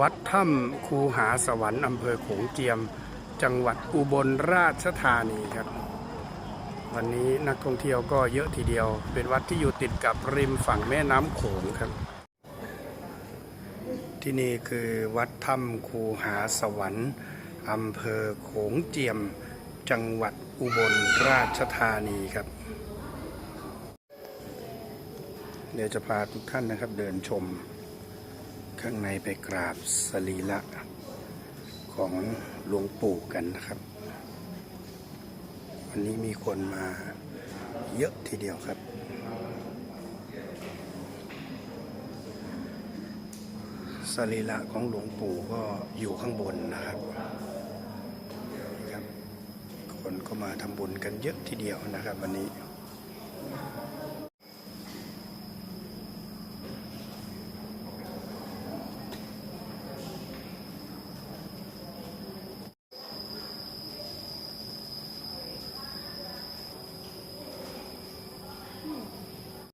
วัดถ้ำคูหาสวรรค์อำเภอโขงเจียม จังหวัดอุบลราชธานีครับ วันนี้นักท่องเที่ยวก็เยอะทีเดียว เป็นวัดที่อยู่ติดกับริมฝั่งแม่น้ำโขงครับ ที่นี่คือวัดถ้ำคูหาสวรรค์อำเภอโขงเจียม จังหวัดอุบลราชธานีครับ เดี๋ยวจะพาทุกท่านนะครับเดินชม ข้างในไปกราบสรีระของหลวงปู่กันนะครับ วันนี้มีคนมาเยอะทีเดียวครับ สรีระของหลวงปู่ก็อยู่ข้างบนนะครับครับ คนก็มาทำบุญกันเยอะทีเดียวนะครับ วันนี้